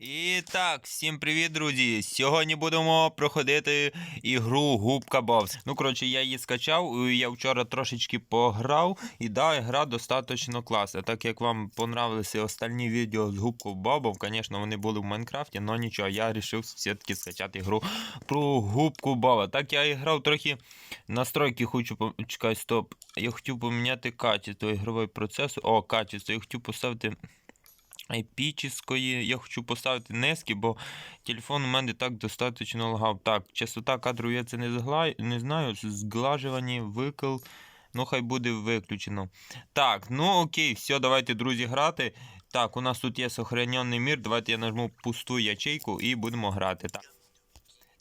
І так, всім привіт, друзі! Сьогодні будемо проходити ігру Губка Бобс. Ну, коротше, я її скачав, я вчора трошечки пограв, і да, гра достатньо класна. Так як вам понравилися остальні відео з Губкою Бобом, звісно, вони були в Майнкрафті, але нічого, я вирішив все-таки скачати гру про Губку Боба. Так я грав трохи настройки, хочу чекай, стоп. Я хотів поміняти качество ігровий процес. О, качество, я хотів поставити епічної. Я хочу поставити низки, бо телефон у мене так достатньо лагав. Так, частота кадру я це не, згла... не знаю. Зглажування, викл. Ну, хай буде виключено. Так, ну окей, все, давайте, друзі, грати. Так, у нас тут є сохранений мір. Давайте я нажму пусту ячейку і будемо грати. Так.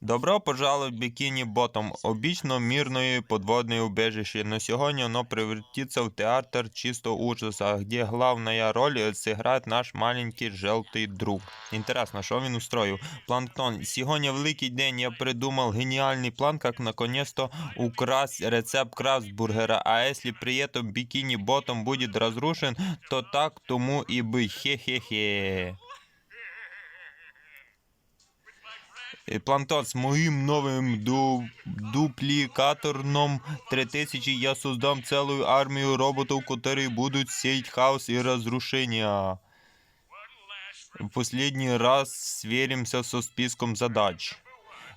Добро пожаловать в Бикини Ботом, обычно мирное подводное убежище, но сегодня оно превратится в театр чисто ужаса, где главная роль сыграет наш маленький желтый друг. Интересно, що він устроїв? Планктон, сьогодні великий день, я придумал гениальный план, как наконец-то украсть рецепт крабсбургера, а если при этом Бикини Ботом будет разрушен, то так тому и быть, хе-хе-хе. Е, Плантон, з моїм новим ду... дуплікаторном 3000 я создам целую армию роботов, которые будут сеять хаос и разрушения. В последний раз сверимся со списком задач.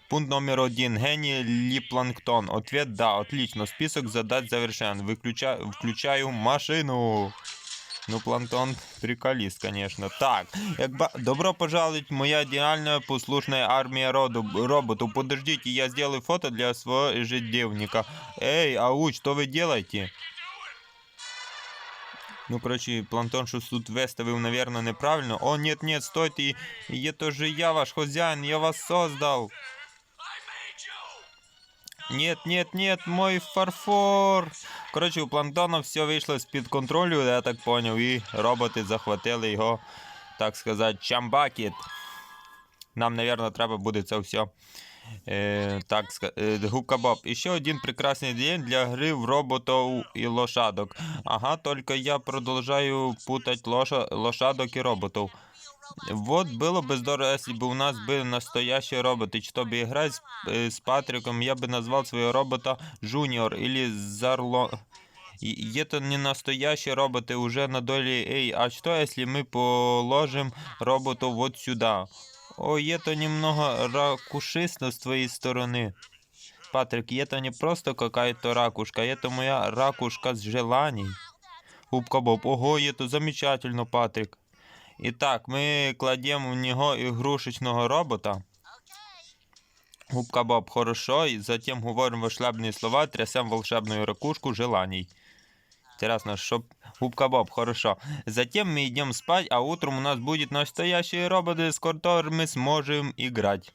Пункт номер один. Гений ли планктон? Ответ да, отлично. Список задач завершен. Выключа... Включаю машину. Ну, планктон приколіст, конечно. Так, як ба... добро пожаловать моя идеальная послушная армия роду... роботов. Подождите, я сделаю фото для своего ежедневника. Эй, ауч, что вы делаете? Ну, короче, планктон щось тут виставив, наверное, неправильно. О, нет, нет, стойте, я тоже я ваш хозяин, я вас создал. Нет, нет, нет, мой фарфор. Коротше, у планктона все вийшло з-під контролю, я так поняв, і роботи захватили його, так сказати, чамбакіт. Нам, напевно, треба буде це все. Е, так, е, губка Боб. І ще один прекрасний день для гри в роботів і лошадок. Ага, тільки я продовжую путать лоша, лошадок і роботів. Вот было бы здорово, если бы у нас были настоящие роботы. Чтобы играть с, э, с Патриком, я бы назвал своего робота Жуниор или Зарло... И это не настоящие роботы, уже на доле. Эй, а что если мы положим робота вот сюда? Ой, это немного ракушисно с твоей стороны. Патрик, это не просто какая-то ракушка, это моя ракушка с желаний. Губка Боб, ого, это замечательно, Патрик. І так, ми кладемо в нього ігрушечного робота. Губка Боб, хорошо, і затем говоримо волшебні слова, трясем волшебную ракушку желаний. Интересно, чтоб... Губка Боб, хорошо. Затем мы идем спать, а утром у нас будет настоящие роботы, с которыми мы сможем играть.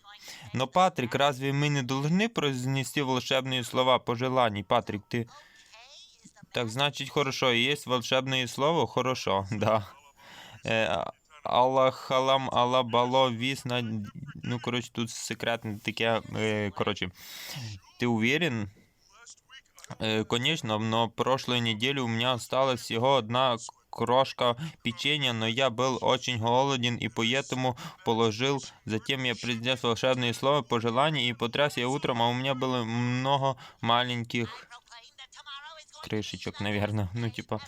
Но, Патрик, разве мы не должны произнести волшебные слова пожеланий? Патрик, ты... Так, значит, хорошо, есть волшебное слово? Хорошо, да. Е, Аллахалам, алабало, вісна. Ну, коротше, тут секретне таке. Е, коротше, ти уверен? Э, конечно, но прошлой неделе у меня осталась всего одна крошка печенья, но я был очень голоден и поэтому положил. Затем я произнес волшебные слова пожелания и потряс я утром, а у меня было много маленьких крышечек, наверное. Ну, типа,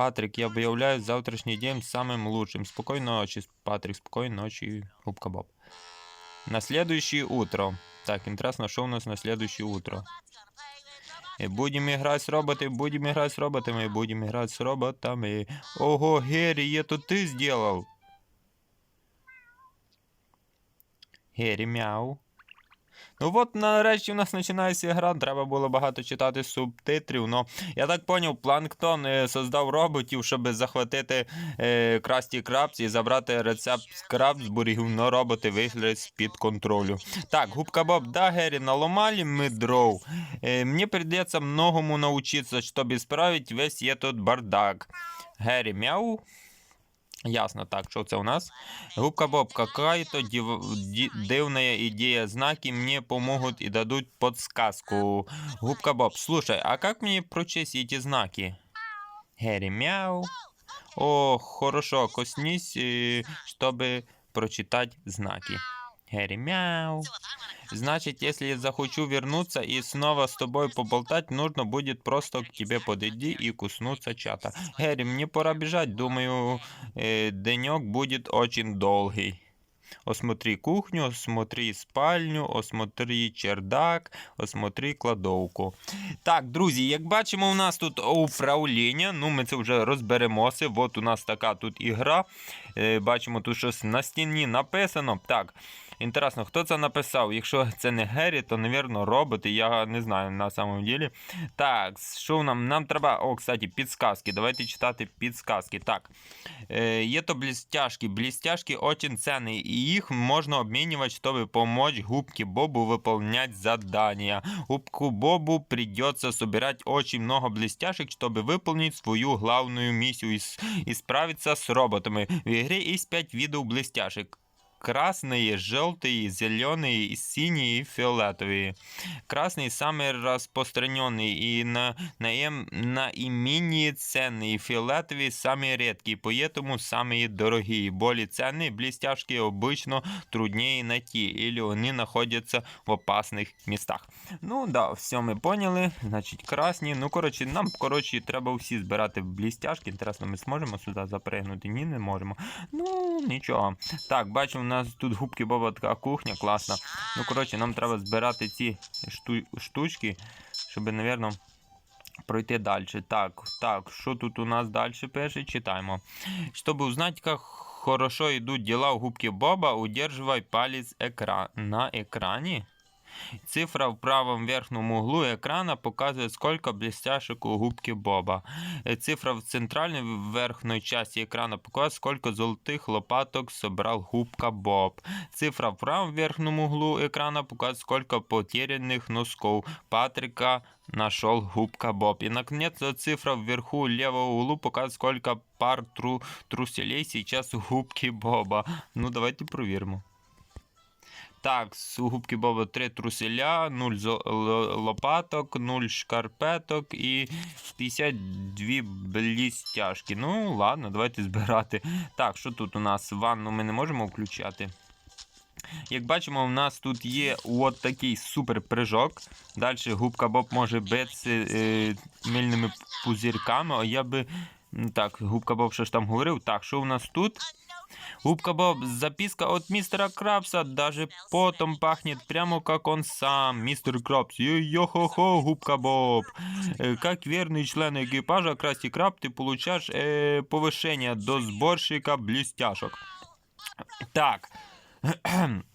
Патрик, я объявляю завтрашний день самым лучшим. Спокойной ночи, Патрик, спокойной ночи, Губка Боб. На следующее утро. Так, интересно, что у нас на следующее утро? И будем играть с роботами, будем играть с роботами, будем играть с роботами. Ого, Герри, это ты сделал? Герри, мяу. Ну от нарешті у нас починається гра, треба було багато читати субтитрів. Ну, я так поняв, Планктон е, создав роботів, щоб захватити е, Красті Крабс і забрати рецепт з Крабсбургів, но роботи вийшли з-під контролю. Так, губка Боб, да, Герри, наломали мы дров. Э, мне придется многому научиться, чтобы исправить весь этот бардак. Герри, мяу. Ясно, так, що це у нас? Губка Боб, какая-то див... ди- дивная идея. Знаки мне помогут и дадут подсказку. Губка Боб, слушай, а как мне прочесть эти знаки? Гэри, мяу. О, хорошо, коснись, э, чтобы прочитать знаки. Герри, мяу. Значит, если я захочу вернуться и снова с тобой поболтать, нужно будет просто к тебе подойти и куснуться чата. Гэри, мне пора бежать, думаю, э, денек будет очень долгий. Осмотри кухню, осмотри спальню, осмотри чердак, осмотри кладовку. Так, друзі, як бачимо, у нас тут управління. Ну, ми це вже розберемося. От у нас така тут ігра. Е, бачимо, тут щось на стіні написано. Так. Інтересно, хто це написав? Якщо це не Геррі, то, напевно, роботи. Я не знаю на самом деле. Так, що нам? Нам треба. О, кстати, підсказки. Давайте читати підсказки. Так. Е, є то блістяшки. Блістяшки очень ценні, і їх можна обмінювати, щоб помочь губке Бобу выполнять задания. Губку Бобу придется собирать очень много блестяшек, чтобы выполнить свою главную миссию и, с- и справиться с роботами. В игре есть 5 видов блестяшек. Красные, желтые, зеленые, синие и фиолетовые. Красный самый распространенный и на, наем- наименее ценный. Фиолетовый самый редкий, поэтому самые дорогие. Более ценные блестяшки обычно труднее найти или они находятся в опасных местах. Ну да, все ми поняли. Значить, красні. Ну, коротше, нам, коротше, треба всі збирати блістяшки. Інтересно, ми зможемо сюди запригнути? Ні, не можемо. Ну, нічого. Так, бачимо, у нас тут губки баба така кухня, класна. Ну, коротше, нам треба збирати ці шту... штучки, щоб, напевно, пройти далі. Так, так, що тут у нас далі пише? Читаємо. Щоб узнать, як хорошо йдуть діла у губки Боба, удерживай палець экра... на экране. Цифра в правом верхнем углу экрана показывает, сколько блестяшек у губки Боба. Э, Цифра в центральной верхней части экрана показывает, сколько золотых лопаток собрал губка Боб. Цифра в правом верхнем углу экрана показывает, сколько потерянных носков Патрика нашел губка Боб. И, наконец, цифра вверху левого углу показывает, сколько пар тру труселей сейчас у губки Боба. Ну, давайте проверим. Так, у губки Боба 3 труселя, 0 зо- л- лопаток, 0 шкарпеток і 52 блістяшки. Ну, ладно, давайте збирати. Так, що тут у нас? Ванну ми не можемо включати. Як бачимо, у нас тут є от такий супер прыжок. Далі губка Боб може битися е, мильними пузирками. А я би. Так, губка Боб що ж там говорив. Так, що у нас тут? Губка Боб, записка от мистера Крабса, даже потом пахнет прямо как он сам. Мистер Крабс, йо-хо-хо, Губка Боб. Э, Как верный член экипажа Красти Краб, ты получаешь э, повышение до сборщика блестяшек. Так.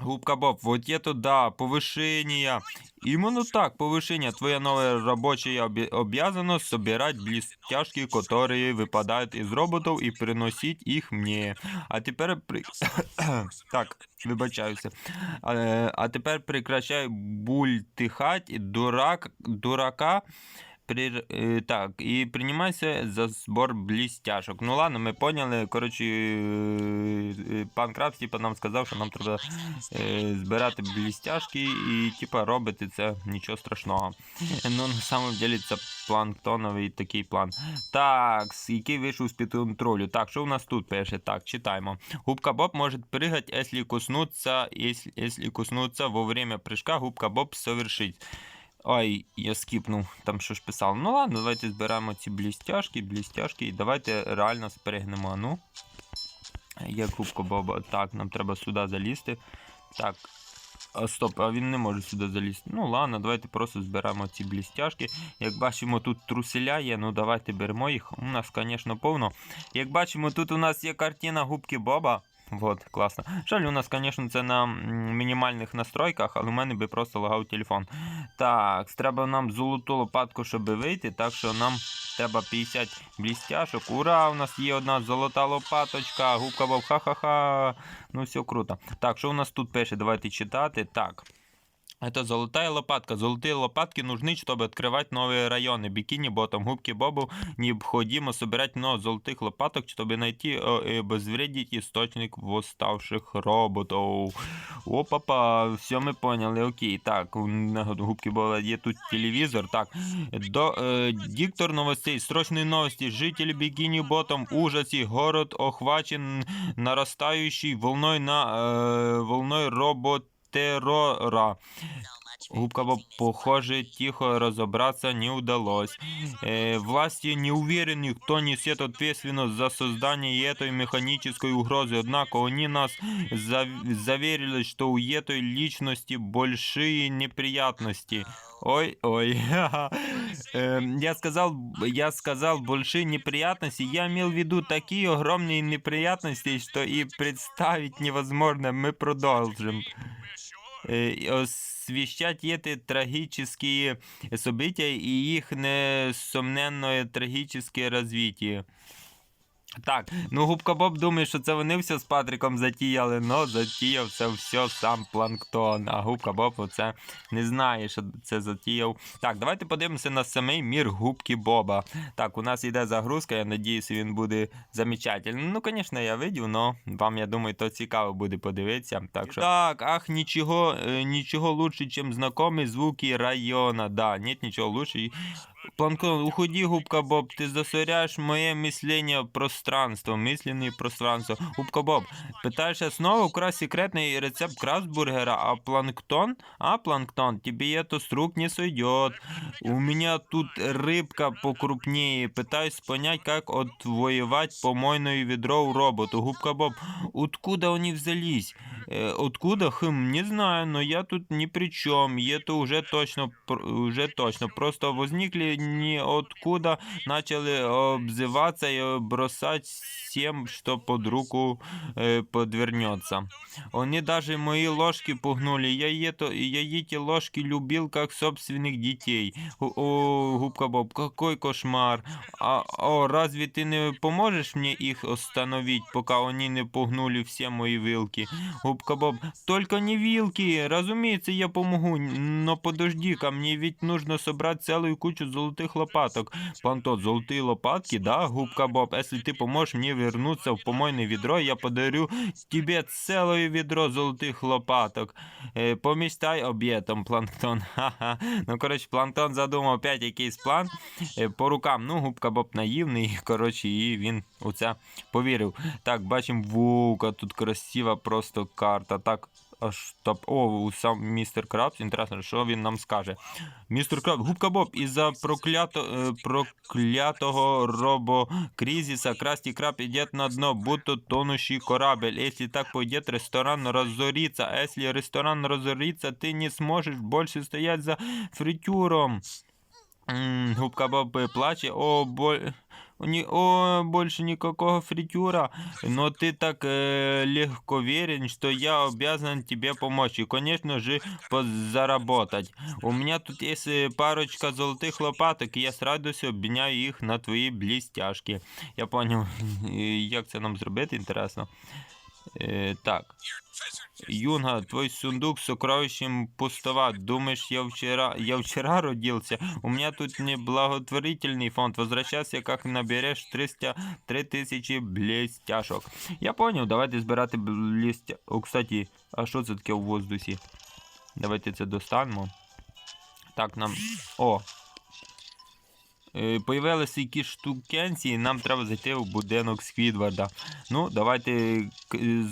Губка Боб, вот это да, повышение. Именно так, повышение. Твоя новая рабочая оби- обязанность собирать блестяшки, которые выпадают из роботов и приносить их мне. А тепер при... так, вибачаюся. А, а тепер прекращай бультихать дурак, дурака. При... е, Так, і приймайся за збор блістяшок. Ну ладно, ми поняли. Коротше, е, е, пан Крабс типа, нам сказав, що нам треба збирати блістяшки і типа робити це нічого страшного. Ну, на самом деле це планктоновий такий план. Так, який вийшов з-під контролю. Так, що у нас тут пише? Так, читаємо. Губка Боб может прыгать, если коснуться, если коснуться во время прыжка, губка Боб совершить. Ой, я скіпнув, там що ж писав. Ну ладно, давайте зберемо ці блістяшки, блістяшки, і давайте реально спригнемо. Ну. Як губка Боба. Так, нам треба сюди залізти. Так. А, стоп, а він не може сюди залізти. Ну ладно, давайте просто зберемо ці блістяшки. Як бачимо, тут труселя є, ну давайте беремо їх. У нас, звісно, повно. Як бачимо, тут у нас є картина губки Боба. Вот, класно. Жаль, у нас, звісно, це на мінімальних настройках, але в мене би просто лагав телефон. Так, треба нам золоту лопатку, щоб вийти, так що нам треба 50 блістяшок. Ура! У нас є одна золота лопаточка, губка вов, ха-ха-ха. Ну, все круто. Так, що у нас тут пише? Давайте читати. Так. Это золотая лопатка. Золотые лопатки нужны, чтобы открывать новые районы. Бикини ботом. Губки Бобу необходимо собирать много золотых лопаток, чтобы найти э, и обезвредить источник восставших роботов. Опа-па, все мы поняли, окей. Так, у на губки Боба є тут телевизор. Так, до, э, диктор новостей, срочные новости. Жители Бикини ботом в ужасе. Город охвачен нарастающей волной на э, волной роботеррора. Губка Боб, похоже, тихо разобраться не удалось. Э, власти не уверены, кто несет ответственность за создание этой механической угрозы. Однако они нас зав- заверили, что у этой личности большие неприятности. Ой, ой, Эм, я сказал, я сказал большие неприятности. Я имел в виду такие огромные неприятности, что и представить невозможно. Мы продолжим э, освещать эти трагические события и их несомненное трагическое развитие. Так, ну губка Боб думає, що це вони все з Патриком затіяли, но затіяв це все сам планктон. А губка Боб оце не знає, що це затіяв. Так, давайте подивимося на самий мір губки Боба. Так, у нас йде загрузка, я надіюся, він буде замечательний. Ну, звісно, я видів, но вам, я думаю, то цікаво буде подивитися. Так, що... так ах, нічого, е, нічого лучше, чим знайомі звуки района. Да, нет нічого лучше. Планктон, уходи, губка Боб, ты засоряешь мое мышление пространство, мысленное пространство. Губка Боб, пытаешься снова украсть секретный рецепт крабсбургера, а планктон? А, планктон, тебе это с рук не сойдет. У меня тут рыбка покрупнее, пытаюсь понять, как отвоевать помойное ведро у роботу. Губка Боб, откуда они взялись? Э, откуда? Хм, не знаю, но я тут ни при чем. И это уже точно, пр- уже точно. Просто возникли ниоткуда, начали обзываться и бросать всем, что под руку э, подвернется. Они даже мои ложки пугнули. Я, это, я эти ложки любил как собственных детей. О, о, губка Боб, какой кошмар. А, о, разве ты не поможешь мне их остановить, пока они не пугнули все мои вилки? Губка Боб, только не вилки. Разумеется, я помогу, но подожди ко мне ведь нужно собрать целую кучу золотых лопаток. Плантот, золотые лопатки, да, губка Боб? Если ты поможешь мне вернуться в помойное ведро, я подарю тебе целое ведро золотых лопаток. Е, помічтай об'єктом, планктон. Ха-ха. Ну, коротше, планктон задумав опять якийсь план е, по рукам. Ну, губка Боб наївний, коротше, і він у це повірив. Так, бачимо вука, тут красива просто карта. Так, топ. О, сам містер Крабс. Інтересно, що він нам скаже. Містер Крабс, губка Боб, із-за проклято, е, проклятого робокризиса Красти Краб идет на дно, будто тонущий корабль. Если так пойдет, ресторан разорится. А если ресторан разорится, ты не сможешь больше стоять за фритюром. Губка Боб э, плаче. О, боль Ні, о, больше никакого фритюра. Но ты так э, легко верен, что я обязан тебе помочь. И, конечно же, заработать. У меня тут есть э, парочка золотых лопаток, и я с радостью обміняю їх на твої блістяшки. Я понял, Е, як це нам зробити, інтересно. Е, так. Юнга, твой сундук с сокровищем пустоват. Думаешь, я вчера, я вчера родился? У меня тут неблаготворительный фонд. Возвращайся, как наберешь 300, 3000 блестяшок. Я понял, давайте збирати блестя... О, кстати, а що це таке у воздусі? Давайте це достанемо. Так, нам... О! Е, Появилися якісь штукенці, нам треба зайти в будинок Сквідварда. Ну, давайте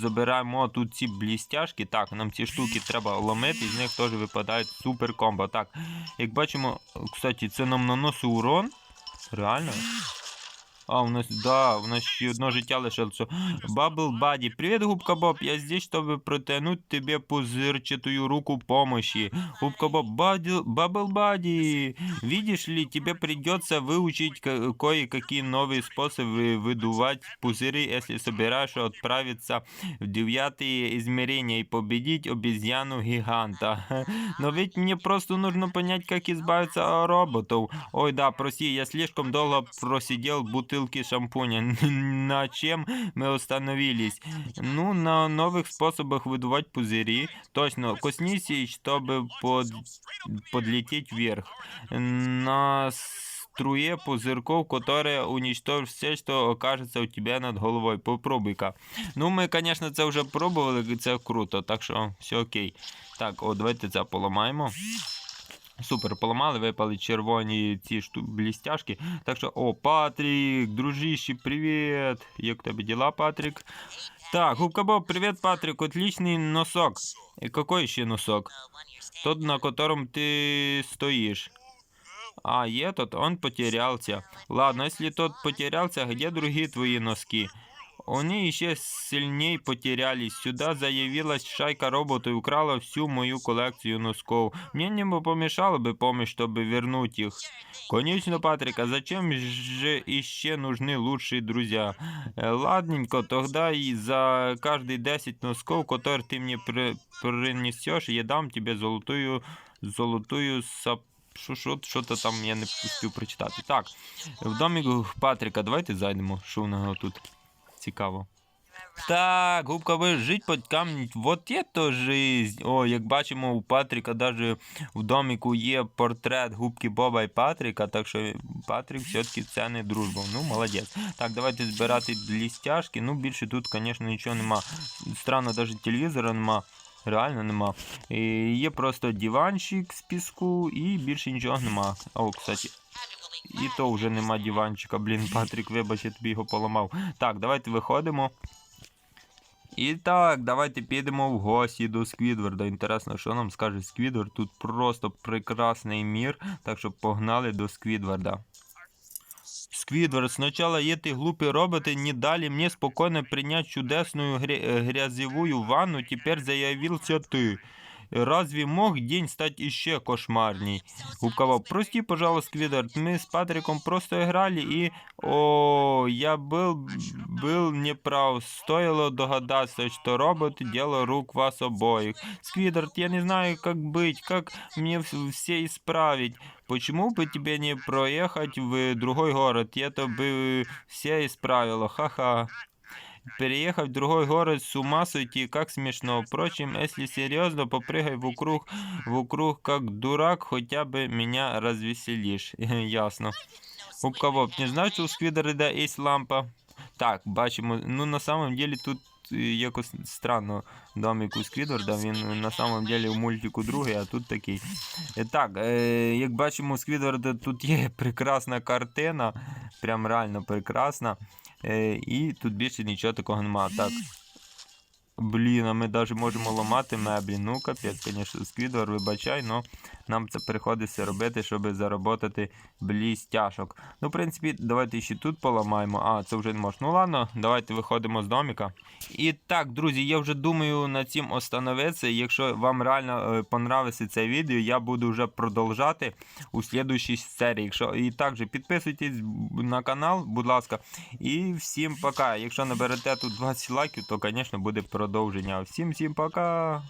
забираємо тут ці блістяшки. Так, нам ці штуки треба ломити, з них теж випадають супер комбо. Так, як бачимо, кстати, це нам наносить урон. Реально? А, у нас, да, у нас ще одно життя лишилося. Бабл Баді, привет, Губка Боб, я здесь, чтобы протянуть тебе пузырчатую руку помощи. Губка Боб, Бадил- Бабл Бади, видишь ли, тебе придется выучить ко- кое-какие новые способы выдувать пузыри, если собираешь отправиться в девятые измерения и победить обезьяну-гиганта. Но ведь мне просто нужно понять, как избавиться от роботов. Ой, да, прости, я слишком долго просидел в бутылке бутылки шампуня. На чем мы остановились? Ну, на новых способах выдувать пузыри. Точно, коснись, и чтобы под... подлететь вверх. На струе пузырьков, которая уничтожит все, что окажется у тебя над головой. Попробуй-ка. Ну, ми, звісно, це вже пробували, і це круто, так що все окей. Так, о, давайте це поламаємо. Супер, поламали, випали червоні ці шту... блістяшки. Так що, о, Патрік, дружище, привіт. Як тебе діла, Патрік? Так, губка Боб, привіт, Патрік, отличний носок. І какой ще носок? Тот, на котором ты стоишь. А, є тот, он потерялся. Ладно, если тот потерялся, где другие твои носки? Они еще сильнее потерялись. Сюда заявилась шайка роботов и украла всю мою коллекцию носков. Мне не бы помешало бы помощь, чтобы вернуть их. Конечно, Патрик, а зачем же еще нужны лучшие друзья? Э, Ладненько, тогда и за каждые 10 носков, которые ты мне при- принесешь, я дам тебе золотую, золотую сап... Що, що, що то там я не успів прочитати. Так, в домі Патріка, давайте зайдемо, що в нього тут цікаво. Так, губка жить під камінь, вот это жизнь. О, як бачимо, у Патріка даже в доміку є портрет губки Боба і Патріка, так що Патрік все-таки цінний дружбу. Ну, молодець. Так, давайте збирати блістяшки. Ну, більше тут, звісно, нічого нема. Странно, навіть телевізора нема. Реально нема. І є просто диванчик з піску і більше нічого нема. О, кстати. І то вже нема диванчика. Блін, Патрік, вибач, я тобі його поламав. Так, давайте виходимо. І так, давайте підемо в гості до Сквідварда. Інтересно, що нам скаже Сквідвард. Тут просто прекрасний мір. Так що погнали до Сквідварда. Сквидвард, сначала эти глупые роботы не дали мне спокойно принять чудесную гря- э, грязевую ванну, теперь заявился ты. Разве мог день стать еще кошмарней? Губкова, прости, пожалуйста, Сквидвард, мы с Патриком просто играли и... О, я был, был неправ. Стоило догадаться, что роботы – дело рук вас обоих. Сквидвард, я не знаю, как быть, как мне вс- все исправить. Почему бы тебе не проехать в другой город? Это бы все исправило. Ха-ха. Переехать в другой город с ума сойти, как смешно. Впрочем, если серьезно, попрыгай вокруг, вокруг как дурак, хотя бы меня развеселишь. Ясно. Губка Боб, не знаєш, що у Сквідерда є лампа? Так, бачимо. Ну, на самом деле тут е, якось странно домик у Сквідварда, він на самом деле у мультику другий, а тут такий. Е, Так, е, як бачимо, у Сквідварда тут є прекрасна картина, прям реально прекрасна. Е, і тут більше нічого такого немає. Так. Блін, а ми навіть можемо ламати меблі. Ну, капець, звісно, Сквідвар, вибачай, але нам це приходиться робити, щоб заробити блістяшок. Ну, в принципі, давайте ще тут поламаємо. А, це вже не можна. Ну ладно, давайте виходимо з доміка. І так, друзі, я вже думаю на цим остановитися. Якщо вам реально е, понравиться це відео, я буду вже продовжати у слідуючій серії. Якщо і також підписуйтесь на канал, будь ласка. І всім пока. Якщо наберете тут 20 лайків, то, звісно, буде продовження. Всім всім пока.